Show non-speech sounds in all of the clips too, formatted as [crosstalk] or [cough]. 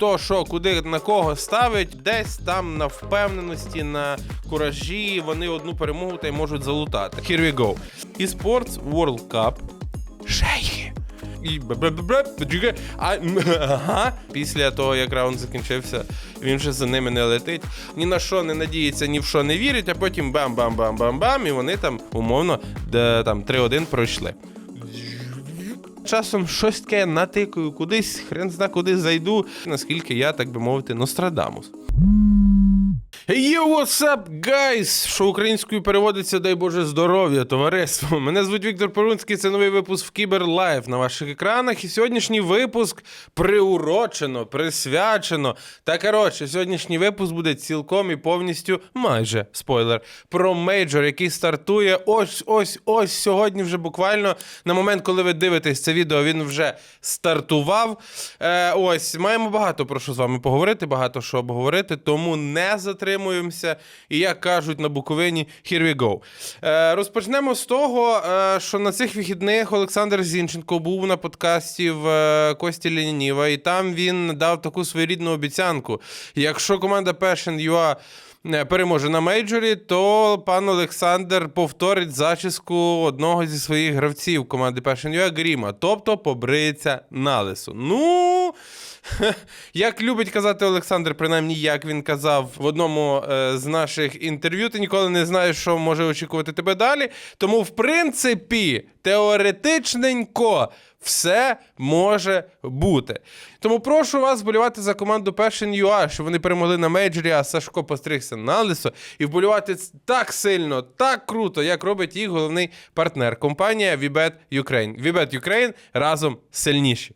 хто що, куди на кого ставить, десь там на впевненості, на куражі вони одну перемогу та й можуть залутати. Here we go. eSports World Cup. Шейхи. І ага. Після того, як раунд закінчився, він вже за ними не летить. Ні на що не надіється, ні в що не вірить, а потім бам-бам-бам-бам-бам, і вони там умовно де, там 3-1 пройшли. Часом щось таке натикаю кудись, хрен зна куди зайду, наскільки я, так би мовити, Нострадамус. Yo, what's up, guys? Що українською переводиться, дай Боже здоров'я, товариство. Мене звуть Віктор Перунський, це новий випуск в Кібер Лайф на ваших екранах. І сьогоднішній випуск приурочено, присвячено. Та коротше, сьогоднішній випуск буде цілком і повністю майже спойлер про мейджор, який стартує ось ось ось сьогодні. Вже буквально на момент, коли ви дивитесь це відео, він вже стартував. Е, ось маємо багато про що з вами поговорити, багато що обговорити, тому не затримуємося. І як кажуть на Буковині, here we go. Е, розпочнемо з того, е, що на цих вихідних Олександр Зінченко був на подкасті в е, Кості Ленініва, і там він дав таку своєрідну обіцянку. Якщо команда Passion.ua е, переможе на мейджорі, то пан Олександр повторить зачіску одного зі своїх гравців команди Passion.ua Гріма, тобто побриється на лису. Ну. [laughs] Як любить казати Олександр, принаймні як він казав в одному е, з наших інтерв'ю, ти ніколи не знаєш, що може очікувати тебе далі. Тому, в принципі, теоретичненько все може бути. Тому прошу вас вболівати за команду Passion.ua, щоб вони перемогли на мейджорі, а Сашко постригся на лисо, і вболівати так сильно, так круто, як робить їх головний партнер компанія VBET Ukraine. VBET Ukraine разом сильніші.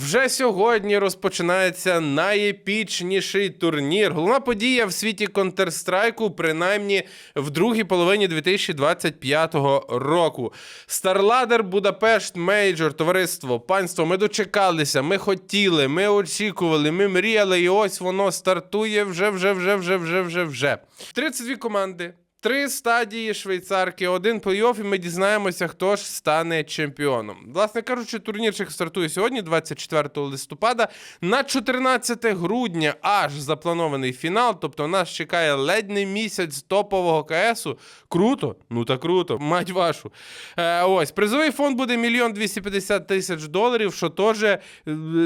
Вже сьогодні розпочинається найепічніший турнір. Головна подія в світі Counter-Strike, принаймні в другій половині 2025 року. StarLadder Будапешт Мейджор, товариство, панство. Ми дочекалися, ми хотіли, ми очікували, ми мріяли, і ось воно стартує вже, вже, вже, вже, вже, вже, вже. 32 команди. Три стадії швейцарки, один плей-офф, і ми дізнаємося, хто ж стане чемпіоном. Власне кажучи, турнірчик стартує сьогодні, 24 листопада, на 14 грудня аж запланований фінал. Тобто нас чекає ледь не місяць топового КСу. Круто? Ну та круто, мать вашу. Е, ось призовий фонд буде мільйон 250 тисяч доларів, що теж е,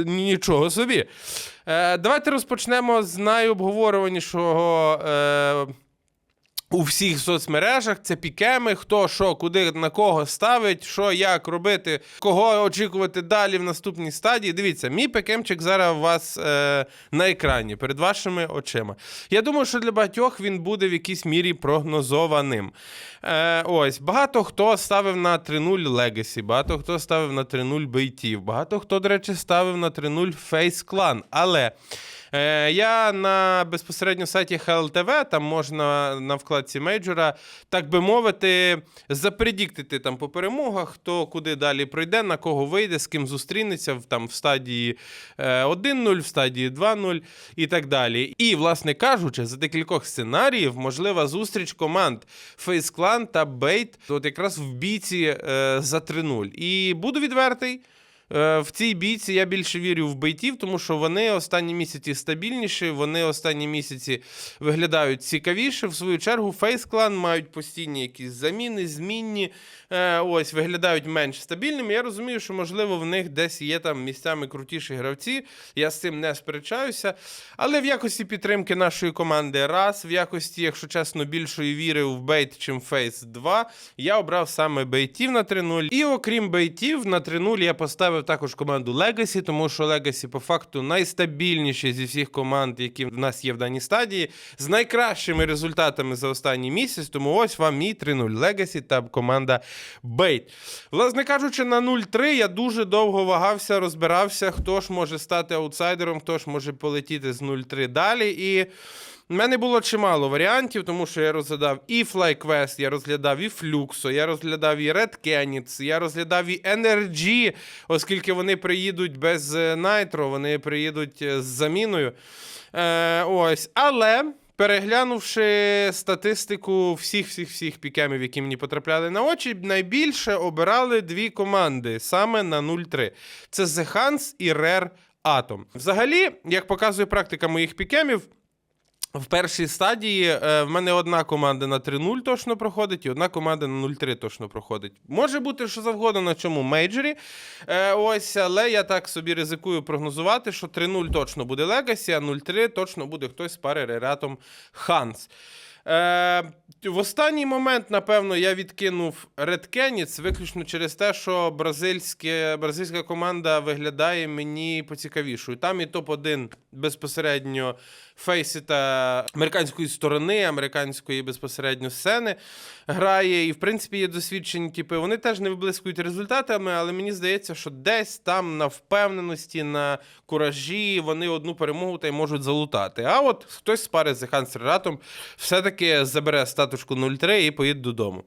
нічого собі. Е, давайте розпочнемо з найобговорюванішого. Е, у всіх соцмережах це пікеми, хто що, куди на кого ставить, що як робити, кого очікувати далі в наступній стадії. Дивіться, мій пікемчик зараз у вас е, на екрані перед вашими очима. Я думаю, що для багатьох він буде в якійсь мірі прогнозованим. Е, ось багато хто ставив на 3-0 Legacy, багато хто ставив на 3-0 бейтів, багато хто, до речі, ставив на 3-0 Face Clan. Але. Е, Я на безпосередньо сайті HLTV, там можна на вкладці мейджора, так би мовити, запредіктити там по перемогах, хто куди далі пройде, на кого вийде, з ким зустрінеться там, в стадії е, 1-0, в стадії 2-0 і так далі. І, власне кажучи, за декількох сценаріїв можлива зустріч команд Face Clan та Bait, от якраз в бійці е, за 3-0. І буду відвертий. Е, В цій бійці я більше вірю в бейтів, тому що вони останні місяці стабільніші, вони останні місяці виглядають цікавіше. В свою чергу, Face Clan мають постійні якісь заміни, змінні. е, Ось виглядають менш стабільними. Я розумію, що можливо в них десь є там місцями крутіші гравці. Я з цим не сперечаюся. Але в якості підтримки нашої команди раз, в якості, якщо чесно, більшої віри в бейт, чим Face 2, я обрав саме бейтів на 3-0. І окрім бейтів, на 3-0 я поставив також команду Legacy, тому що Legacy по факту найстабільніші зі всіх команд, які в нас є в даній стадії, з найкращими результатами за останній місяць. Тому ось вам мій 3-0 Legacy та команда Bait. Власне кажучи, на 0-3 я дуже довго вагався, розбирався, хто ж може стати аутсайдером, хто ж може полетіти з 0-3 далі. І. У мене було чимало варіантів, тому що я розглядав і FlyQuest, я розглядав і Fluxo, я розглядав і Red Canids, я розглядав і NRG, оскільки вони приїдуть без е, Nitro, вони приїдуть е, з заміною. Е, ось, але. Переглянувши статистику всіх всіх всіх пікемів, які мені потрапляли на очі, найбільше обирали дві команди саме на 0-3. Це The Hans і Rare Атом. Взагалі, як показує практика моїх пікемів, в першій стадії е, в мене одна команда на 3-0 точно проходить, і одна команда на 0-3 точно проходить. Може бути, що завгодно на цьому мейджорі. Е, ось, але я так собі ризикую прогнозувати, що 3-0 точно буде Легасі, а 0-3 точно буде хтось з пари Рератом Ханс. Е, в останній момент, напевно, я відкинув Red Canids виключно через те, що бразильська команда виглядає мені поцікавішою. Там і топ-1 безпосередньо фейсіта американської сторони, американської безпосередньо сцени грає. І, в принципі, є досвідчені типи. Вони теж не виблискують результатами, але мені здається, що десь там на впевненості, на куражі вони одну перемогу та й можуть залутати. А от хтось з пари з Хансератом все-таки забере статушку 0-3 і поїде додому.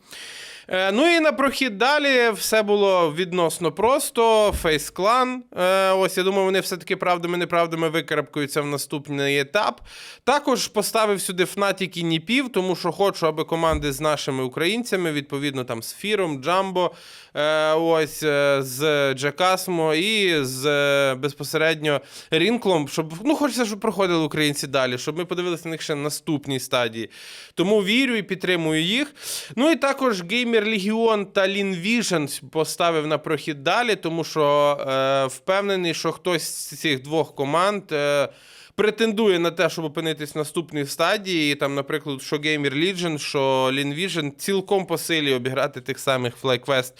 Е, Ну і на прохід далі все було відносно просто. Фейс клан. Е, ось я думаю, вони все-таки правдами неправдами викарабкаються в наступний етап. Також поставив сюди Fnatic і Ніпів, тому що хочу, аби команди з нашими українцями, відповідно там з Фіром, Джамбо, е, ось е, з Джакасмо і з безпосередньо Рінклом, щоб ну хочеться, щоб проходили українці далі, щоб ми подивилися на них ще наступній стадії. Тому вірю і підтримую їх. Ну і також Gamer Legion та Лін Віжен поставив на прохід далі, тому що е, впевнений, що хтось з цих двох команд. Е, Претендує на те, щоб опинитись в наступній стадії, там, наприклад, що Gamer Legion, що Lean Vision цілком по силі обіграти тих самих FlyQuest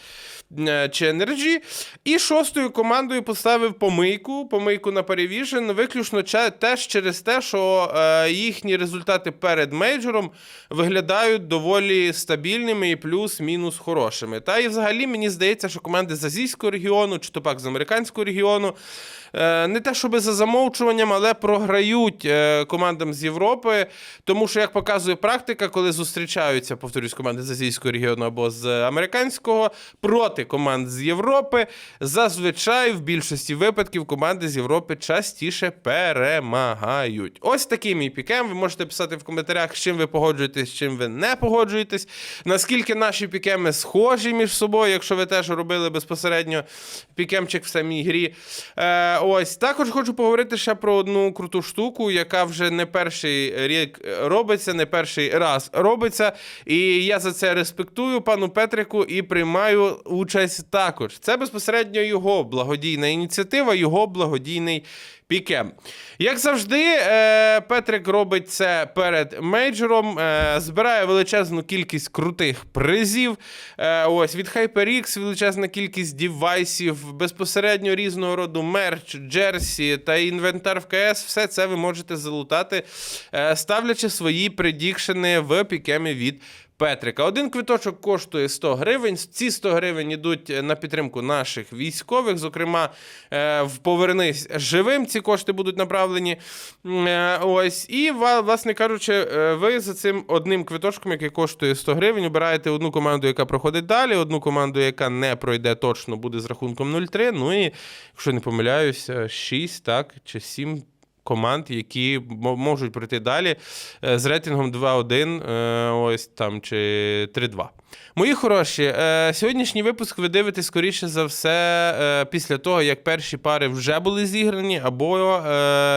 е, чи NRG. І шостою командою поставив помийку, помийку на Paravision, виключно теж через те, що е, їхні результати перед мейджором виглядають доволі стабільними і плюс-мінус хорошими. Та і взагалі мені здається, що команди з азійського регіону, чи то пак з американського регіону, не те, щоб за замовчуванням, але програють е, командам з Європи. Тому що, як показує практика, коли зустрічаються, повторюсь, команди з азійського регіону або з американського проти команд з Європи, зазвичай в більшості випадків команди з Європи частіше перемагають. Ось такий мій пікем. Ви можете писати в коментарях, з чим ви погоджуєтесь, з чим ви не погоджуєтесь. Наскільки наші пікеми схожі між собою, якщо ви теж робили безпосередньо пікемчик в самій грі. Е, ось також хочу поговорити ще про одну круту штуку, яка вже не перший рік робиться, не перший раз робиться. І я за це респектую пану Петрику і приймаю участь також. Це безпосередньо його благодійна ініціатива, його благодійний пікем. Як завжди, е, Петрик робить це перед мейджором, е, збирає величезну кількість крутих призів. Е, ось від HyperX величезна кількість девайсів, безпосередньо різного роду мерч, джерсі та інвентар в КС. Все це ви можете залутати, ставлячи свої предікшени в пікемі від. Петрика. Один квиточок коштує 100 гривень. Ці 100 гривень йдуть на підтримку наших військових. Зокрема, е, в повернись живим. Ці кошти будуть направлені. Е, Ось, і власне кажучи, е, ви за цим одним квиточком, який коштує 100 гривень, обираєте одну команду, яка проходить далі, одну команду, яка не пройде точно, буде з рахунком 0-3. Ну і, якщо не помиляюся, 6, так, чи 7 команд, які можуть пройти далі е, з рейтингом 2-1, е, ось там чи 3-2. Мої хороші, е, сьогоднішній випуск ви дивитесь, скоріше за все, після того, як перші пари вже були зіграні, або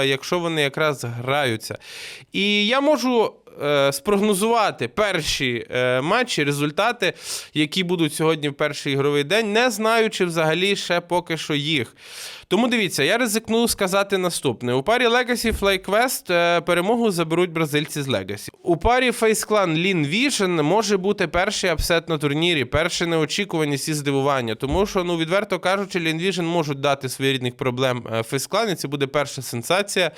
якщо вони якраз граються. І я можу. Е, Спрогнозувати перші е, матчі, результати, які будуть сьогодні в перший ігровий день, не знаючи взагалі ще поки що їх. Тому дивіться, я ризикну сказати наступне: у парі Legacy FlyQuest е, перемогу заберуть бразильці з Legacy. У парі Face Clan Lean Vision може бути перший апсет на турнірі, перше неочікуваність і здивування. Тому що, ну відверто кажучи, Lean Vision можуть дати своєрідних проблем е, Face Clan, і це буде перша сенсація.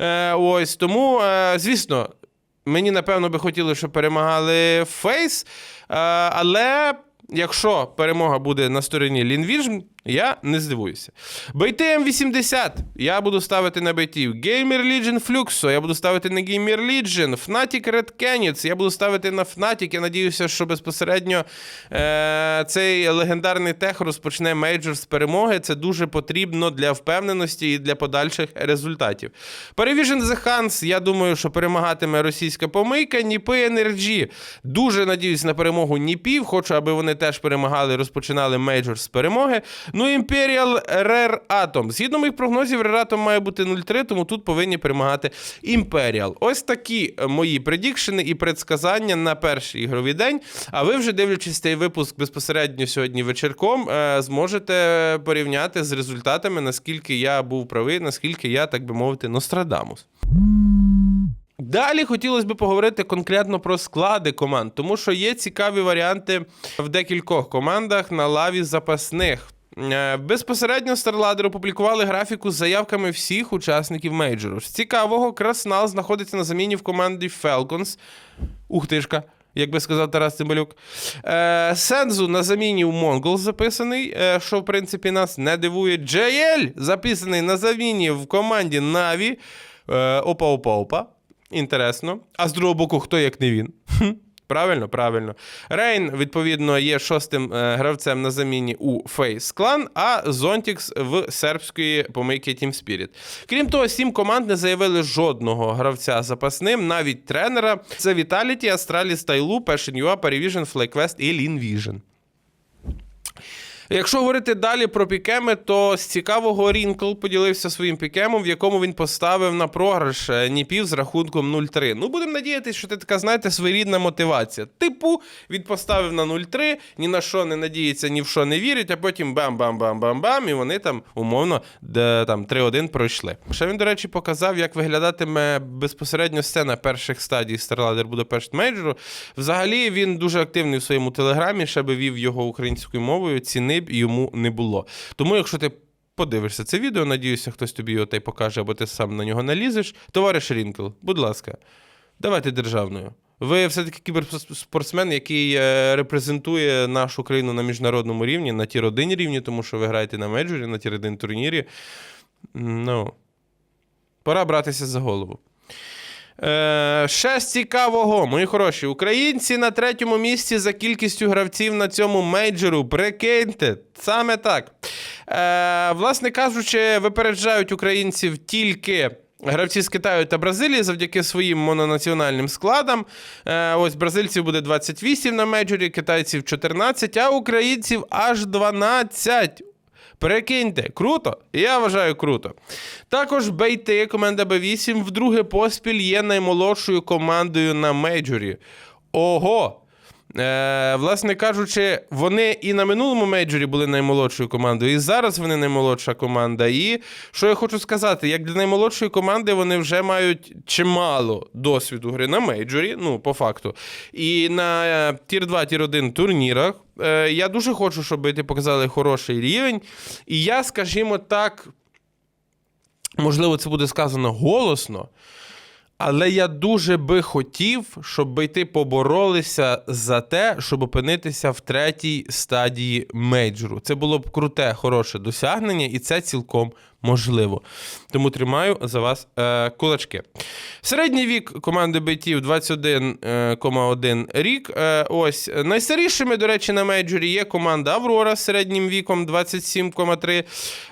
Е, ось тому, е, звісно. Мені напевно би хотіли, щоб перемагали Фейс, але якщо перемога буде на стороні Лінвіжн, я не здивуюся. Бейти М80 я буду ставити на бейтів. Gamer Legion Fluxo я буду ставити на Gamer Legion. Fnatic Red Canids я буду ставити на Fnatic. Я надіюся, що безпосередньо е- цей легендарний тех розпочне мейджор з перемоги. Це дуже потрібно для впевненості і для подальших результатів. Перевіжен The Hans, я думаю, що перемагатиме російська помийка. Ніпи NRG. Дуже надіюсь на перемогу Ніпів. Хочу, аби вони теж перемагали, розпочинали мейджор з перемоги. Ну, Imperial Rare Atom. Згідно моїх прогнозів, Rare Atom має бути 0-3, тому тут повинні перемагати Imperial. Ось такі е, мої предікшени і предсказання на перший ігровий день. А ви вже дивлячись цей випуск безпосередньо сьогодні вечірком, е, зможете порівняти з результатами, наскільки я був правий, наскільки я, так би мовити, Нострадамус. Далі хотілося б поговорити конкретно про склади команд, тому що є цікаві варіанти в декількох командах на лаві запасних. Е, Безпосередньо StarLadder опублікували графіку з заявками всіх учасників мейджору. З цікавого, Краснал знаходиться на заміні в команді Falcons. Ух тишка, як би сказав Тарас Цимбалюк. Е, Сензу на заміні у Mongols записаний, е, що в принципі нас не дивує. JL записаний на заміні в команді Na'Vi. Е, опа, опа, опа. Інтересно. А з другого боку, хто як не він? Правильно, правильно. Рейн, відповідно, є шостим е, гравцем на заміні у Фейс Клан, а Зонтікс в сербської помийки Team Spirit. Крім того, сім команд не заявили жодного гравця запасним, навіть тренера. Це Віталіті, Астраліс, Тайлу, Першень Юа, Parivision, Флейквест і LinVision. Якщо говорити далі про пікеми, то з цікавого Рінкл поділився своїм пікемом, в якому він поставив на програш е, Ніпів з рахунком 0-3. Ну, будемо надіятися, що це така, знаєте, своєрідна мотивація. Типу, він поставив на 0-3, ні на що не надіється, ні в що не вірить, а потім бам-бам-бам-бам-бам, і вони там умовно де, там 3-1 пройшли. Ще він, до речі, показав, як виглядатиме безпосередньо сцена перших стадій StarLadder Budapest Major. Взагалі він дуже активний в своєму телеграмі, ще би вів його українською мовою, ціни б йому не було. Тому, якщо ти подивишся це відео, надіюся, хтось тобі його та й покаже, або ти сам на нього налізеш. Товариш Рінкл, будь ласка, давайте державною. Ви все-таки кіберспортсмен, який е, репрезентує нашу країну на міжнародному рівні, на тір 1 рівні, тому що ви граєте на меджорі, на тір 1 турнірі. Ну, пора братися за голову. Е, ще з цікавого, мої хороші, українці на третьому місці за кількістю гравців на цьому мейджору. Прикиньте, саме так. Е, власне кажучи, випереджають українців тільки. Гравці з Китаю та Бразилії завдяки своїм мононаціональним складам. Е, ось бразильців буде 28 на мейджорі, китайців 14, а українців аж 12. Перекиньте, круто? Я вважаю круто. Також Бейти, команда Б8, вдруге поспіль є наймолодшою командою на мейджорі. Ого! Е, власне кажучи, вони і на минулому мейджорі були наймолодшою командою, і зараз вони наймолодша команда. І що я хочу сказати, як для наймолодшої команди вони вже мають чимало досвіду гри на мейджорі, ну, по факту. І на е, тір 2, тір 1 турнірах. Е, я дуже хочу, щоб ти показали хороший рівень. І я, скажімо так, можливо, це буде сказано голосно. Але я дуже би хотів, щоб бейти поборолися за те, щоб опинитися в третій стадії мейджору. Це було б круте, хороше досягнення, і це цілком можливо. Тому тримаю за вас е, кулачки. Середній вік команди бейтів 21,1 рік. Е, ось найстарішими, до речі, на мейджорі є команда Аврора з середнім віком 27,3.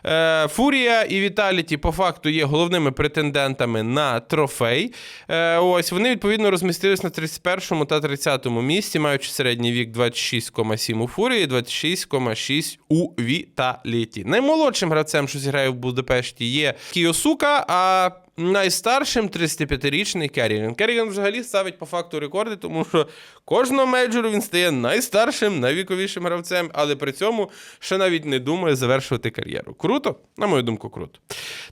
Е, Фурія і Віталіті по факту є головними претендентами на трофей. Е, ось вони відповідно розмістились на 31 та 30 місці, маючи середній вік 26,7 у Фурії, 26,6 у Віталіті. Наймолодшим гравцем, що зіграє в Будапешті, є Кіосука, а найстаршим 35-річний Керріган. Керріган взагалі ставить по факту рекорди, тому що кожного мейджору він стає найстаршим, найвіковішим гравцем, але при цьому ще навіть не думає завершувати кар'єру. Круто? На мою думку, круто.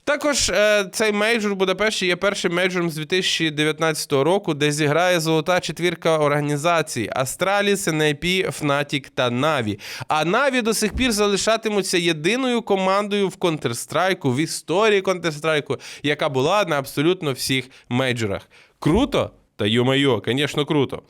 Також е, цей мейджор в Будапешті є першим мейджором з 2019 року, де зіграє золота четвірка організацій Astralis, NIP, Fnatic та Na'Vi. А Na'Vi до сих пір залишатимуться єдиною командою в Counter-Strike, в історії Counter-Strike, яка була на абсолютно всіх мейджорах. Круто? Та йо-майо, звісно, круто.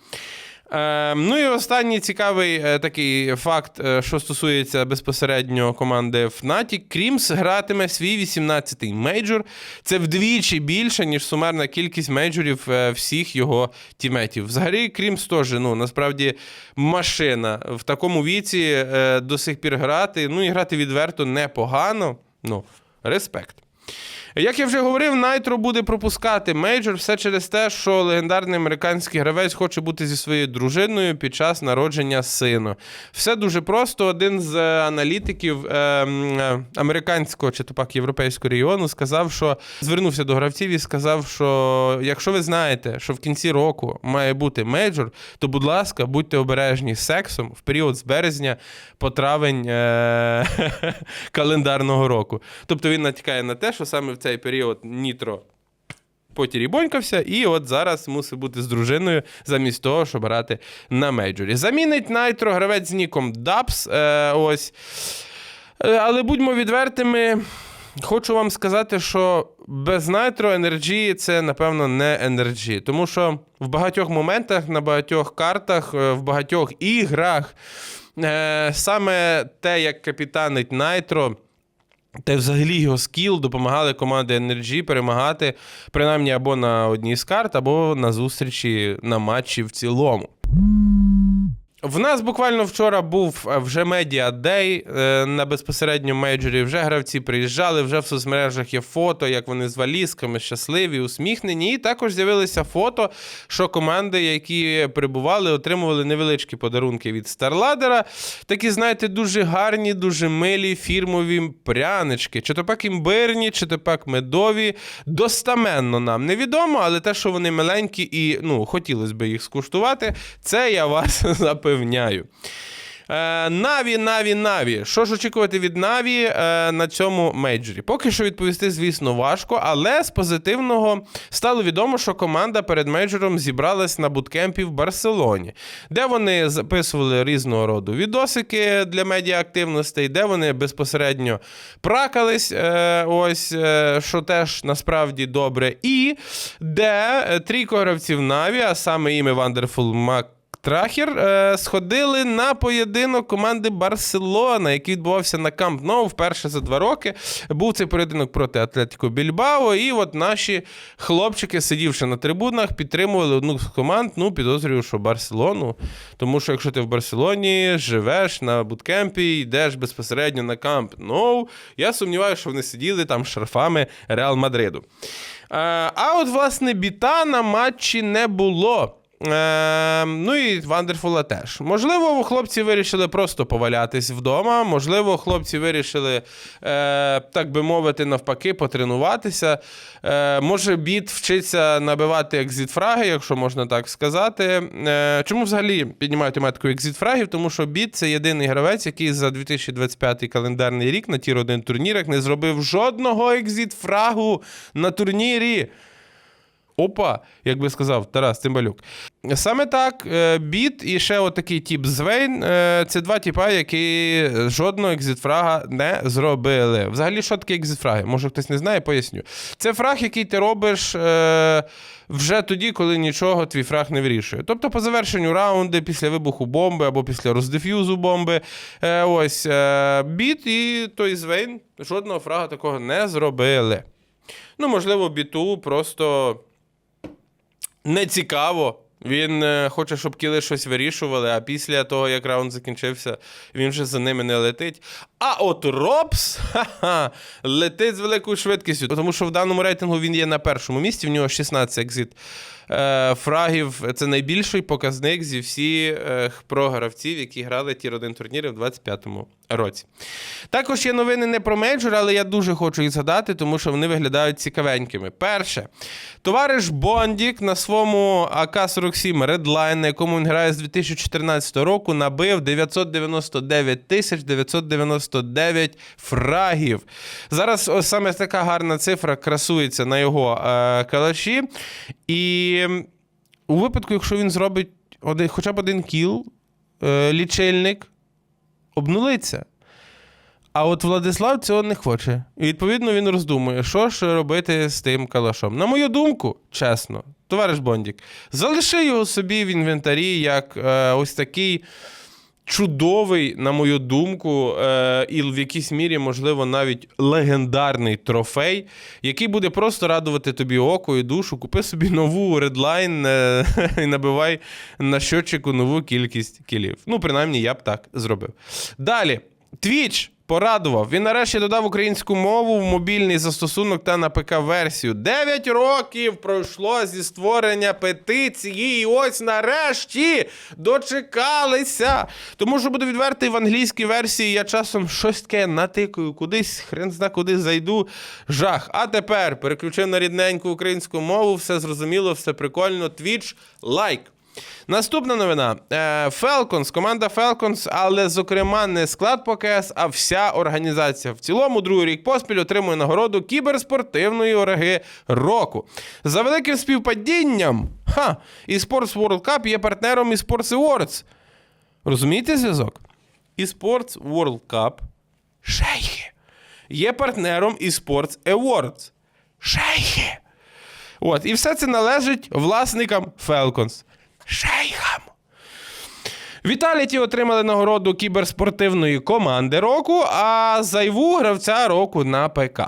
Е, ну і останній цікавий е, такий факт, е, що стосується безпосередньо команди Fnatic. Крімс гратиме свій 18-й мейджор. Це вдвічі більше, ніж сумарна кількість мейджорів е, всіх його тіметів. Взагалі, Крімс теж, ну, насправді, машина. В такому віці до сих пір грати. Ну і грати відверто непогано. Ну, респект. Як я вже говорив, Найтро буде пропускати мейджор все через те, що легендарний американський гравець хоче бути зі своєю дружиною під час народження сину. Все дуже просто. Один з е, аналітиків е, е, американського чи то пак європейського регіону сказав, що звернувся до гравців і сказав, що якщо ви знаєте, що в кінці року має бути мейджор, то будь ласка, будьте обережні з сексом в період з березня по травень е- [laughs] календарного року. Тобто він натякає на те, що саме в цей період Нітро потірібонькався, і от зараз мусить бути з дружиною замість того, щоб грати на мейджорі. Замінить Найтро гравець з ніком Дабс. Е, ось. Е, Але будьмо відвертими. Хочу вам сказати, що без Nitro NRG це, напевно, не NRG. Тому що в багатьох моментах, на багатьох картах, е, в багатьох іграх е, саме те, як капітанить Nitro, та взагалі його скіл допомагали команді NRG перемагати принаймні або на одній з карт, або на зустрічі на матчі в цілому. В нас буквально вчора був е, вже медіа дей на безпосередньо мейджорі. Вже гравці приїжджали, вже в соцмережах є фото, як вони з валізками, щасливі, усміхнені. І також з'явилися фото, що команди, які прибували, отримували невеличкі подарунки від Старладера. Такі, знаєте, дуже гарні, дуже милі фірмові прянички. Чи то пак імбирні, чи то пак медові. Достаменно нам невідомо, але те, що вони миленькі і ну, хотілося б їх скуштувати, це я вас [laughs] запевняю. Е, Наві, Наві, Наві. Що ж очікувати від Наві е, на цьому мейджорі? Поки що відповісти, звісно, важко, але з позитивного стало відомо, що команда перед мейджором зібралась на буткемпі в Барселоні, де вони записували різного роду відосики для медіаактивностей, де вони безпосередньо пракались, е, ось що теж насправді добре, і де трійко гравців Наві, а саме іми Вандерфул Мак. Трахер е, сходили на поєдинок команди Барселона, який відбувався на Камп Ноу вперше за два роки. Був цей поєдинок проти Атлетико Більбао. І от наші хлопчики, сидівши на трибунах, підтримували одну з команд. Ну, підозрюю, що Барселону. Тому що якщо ти в Барселоні живеш на буткемпі, йдеш безпосередньо на Камп Ноу, я сумніваюся, що вони сиділи там шарфами Реал Мадриду. Е, а от, власне, біта на матчі не було. Е, ну і Вандерфула теж. Можливо, хлопці вирішили просто повалятись вдома. Можливо, хлопці вирішили, е, так би мовити, навпаки, потренуватися. Е, може, біт вчиться набивати екзитфраги, якщо можна так сказати. Е, чому взагалі піднімаю тематику екзитфрагів? Тому що біт це єдиний гравець, який за 2025 календарний рік на тір 1 турнірах не зробив жодного екзитфрагу на турнірі. Опа, як би сказав Тарас Цимбалюк. Саме так, е, біт і ще отакий тип Звейн е, це два типа, які жодного екзитфрага не зробили. Взагалі, що таке екзитфраги? Може хтось не знає, поясню. Це фраг, який ти робиш. Е, Вже тоді, коли нічого твій фраг не вирішує. Тобто по завершенню раунду, після вибуху бомби або після роздеф'юзу бомби, ось біт і той Звейн жодного фрага такого не зробили. Ну, можливо, біту просто не цікаво. Він е, хоче, щоб кіли щось вирішували, а після того, як раунд закінчився, він вже за ними не летить. А от Робс ха-ха, летить з великою швидкістю, тому що в даному рейтингу він є на першому місці, в нього 16 екзит фрагів. Це найбільший показник зі всіх е, програвців, які грали ті 1 турніри в 25-му році. Також є новини не про мейджор, але я дуже хочу їх згадати, тому що вони виглядають цікавенькими. Перше, товариш Бондік на своєму АК-47 Redline, на якому він грає з 2014 року, набив 999 тисяч 999 фрагів. Зараз ось саме така гарна цифра красується на його е, калаші. І у випадку, якщо він зробить один, хоча б один кіл, е, лічильник обнулиться. А от Владислав цього не хоче. І відповідно він роздумує, що ж робити з тим калашом. На мою думку, чесно, товариш Бондік, залиши його собі в інвентарі як е, ось такий чудовий, на мою думку, е, і в якійсь мірі, можливо, навіть легендарний трофей, який буде просто радувати тобі око і душу. Купи собі нову редлайн [laughs] і набивай на щотчику нову кількість кілів. Ну, принаймні, я б так зробив. Далі. Твіч порадував. Він нарешті додав українську мову в мобільний застосунок та на ПК-версію. Дев'ять років пройшло зі створення петиції, і ось нарешті дочекалися. Тому що буду відвертий в англійській версії. Я часом щось таке натикаю, кудись, хрен зна куди зайду. Жах. А тепер переключив на рідненьку українську мову, все зрозуміло, все прикольно. Twitch, лайк. Наступна новина. Е, Falcons, команда Falcons, але, зокрема, не склад ПКС, а вся організація. В цілому, другий рік поспіль отримує нагороду кіберспортивної ораги року. За великим співпадінням, ха, eSports World Cup є партнером eSports Awards. Розумієте зв'язок? eSports World Cup шейхи. Є партнером eSports Awards. Шейхи. От, і все це належить власникам Falcons. Шейхам. Віталіті отримали нагороду кіберспортивної команди року, а зайву гравця року на ПК.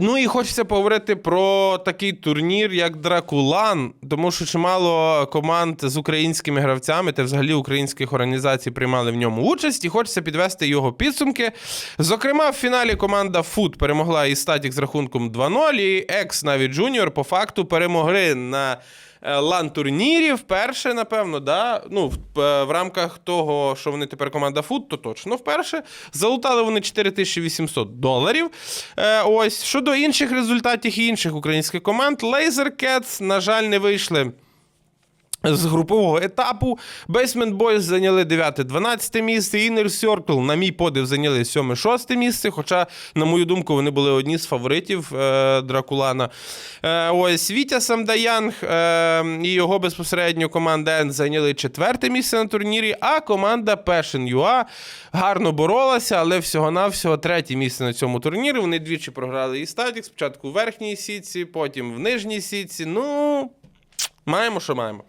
Ну і хочеться поговорити про такий турнір, як Дракулан, тому що чимало команд з українськими гравцями та взагалі українських організацій приймали в ньому участь, і хочеться підвести його підсумки. Зокрема, в фіналі команда Фут перемогла і Статік з рахунком 2-0, і Екс навіть Джуніор по факту перемогли на е, лан-турнірі вперше, напевно, да? ну, в, е, в рамках того, що вони тепер команда Фут, то точно вперше. Залутали вони 4800 доларів. Е, ось щодо інших результатів і інших українських команд, Laser Cats, на жаль, не вийшли. З групового етапу Basement Boys зайняли 9-12 місце, Inner Circle, на мій подив, зайняли 7-6 місце. Хоча, на мою думку, вони були одні з фаворитів е, Дракулана. Е, ось Вітя Самдаянг е, і його безпосередньо команда N зайняли четверте місце на турнірі, а команда Passion UA гарно боролася, але всього-навсього третє місце на цьому турнірі. Вони двічі програли і статік. Спочатку в верхній сітці, потім в нижній сітці. Ну. Маємо, що маємо.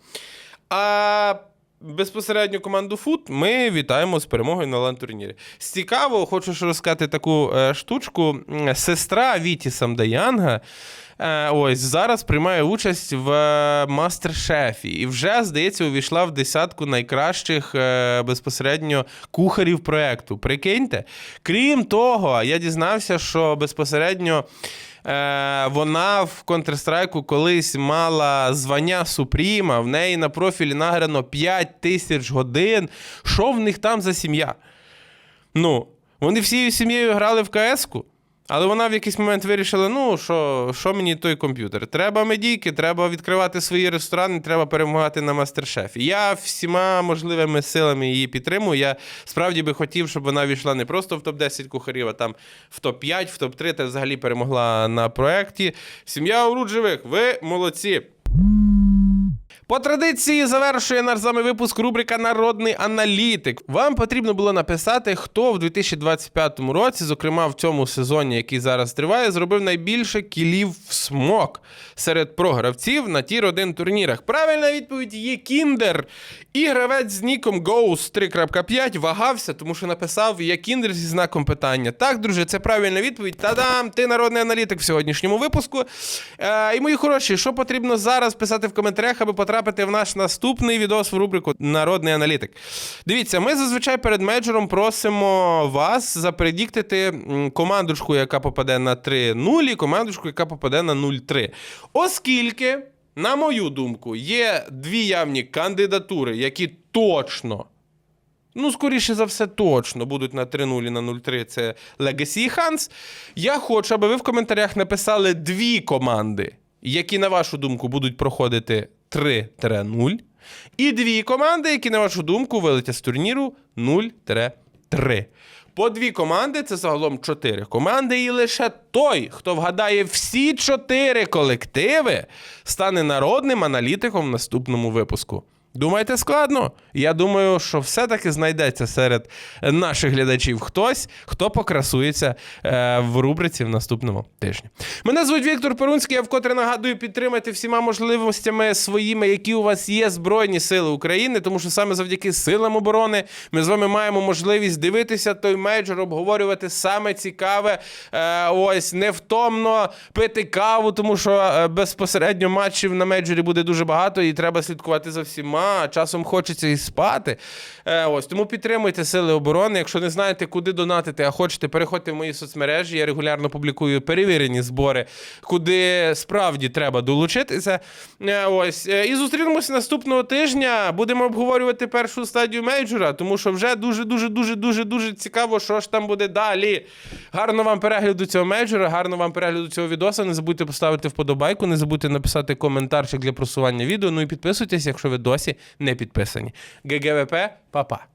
А безпосередньо команду Фут ми вітаємо з перемогою на лан-турнірі. З цікавого, хочу розказати таку е, штучку. Сестра Віті Самдаянга. Е, Ось зараз приймає участь в е, мастер-шефі і вже, здається, увійшла в десятку найкращих е, безпосередньо кухарів проекту. Прикиньте. Крім того, я дізнався, що безпосередньо. Вона в Counter-Strike колись мала звання Супріма, в неї на профілі награно 5 тисяч годин. Що в них там за сім'я? Ну, вони всією сім'єю грали в КС-ку, але вона в якийсь момент вирішила: ну, що, що мені той комп'ютер? Треба медійки, треба відкривати свої ресторани, треба перемагати на мастер-шефі. Я всіма можливими силами її підтримую. Я справді би хотів, щоб вона війшла не просто в топ-10 кухарів, а там в топ-5, в топ-3 та взагалі перемогла на проєкті. Сім'я Оруджевих, ви молодці. По традиції завершує наш з вами випуск рубрика Народний аналітик. Вам потрібно було написати, хто в 2025 році, зокрема в цьому сезоні, який зараз триває, зробив найбільше кілів в смок серед програвців на тір 1 турнірах. Правильна відповідь є Кіндер. І гравець з ніком Ghost 3.5 вагався, тому що написав є Кіндер зі знаком питання. Так, друже, це правильна відповідь. Та-дам! Ти народний аналітик в сьогоднішньому випуску. Е, і мої хороші, що потрібно зараз писати в коментарях, аби потрапити в наш наступний відос в рубрику Народний аналітик. Дивіться, ми зазвичай перед мейджором просимо вас запредіктити командушку, яка попаде на 3-0, і командушку, яка попаде на 0-3. Оскільки, на мою думку, є дві явні кандидатури, які точно. Ну, скоріше за все, точно будуть на 3-0 і на 0-3 це Legacy і Hans. Я хочу, аби ви в коментарях написали дві команди, які, на вашу думку, будуть проходити 3-0, і дві команди, які, на вашу думку, вилетять з турніру 0-3. По дві команди це загалом чотири команди, і лише той, хто вгадає всі чотири колективи, стане народним аналітиком в наступному випуску. Думаєте, складно? Я думаю, що все-таки знайдеться серед наших глядачів хтось, хто покрасується е, в рубриці в наступному тижні. Мене звуть Віктор Перунський. Я вкотре нагадую підтримати всіма можливостями своїми, які у вас є Збройні Сили України, тому що саме завдяки силам оборони ми з вами маємо можливість дивитися той мейджор, обговорювати саме цікаве. Е, ось невтомно пити каву, тому що е, безпосередньо матчів на мейджорі буде дуже багато, і треба слідкувати за всіма нема, часом хочеться і спати. Е, ось тому підтримуйте сили оборони. Якщо не знаєте, куди донатити, а хочете, переходьте в мої соцмережі. Я регулярно публікую перевірені збори, куди справді треба долучитися. Е, ось Е, і зустрінемося наступного тижня. Будемо обговорювати першу стадію мейджора, тому що вже дуже, дуже, дуже, дуже, дуже цікаво, що ж там буде далі. Гарно вам перегляду цього мейджора, гарно вам перегляду цього відоса. Не забудьте поставити вподобайку, не забудьте написати коментарчик для просування відео. Ну і підписуйтесь, якщо ви не підписані. ГГВП, па-па.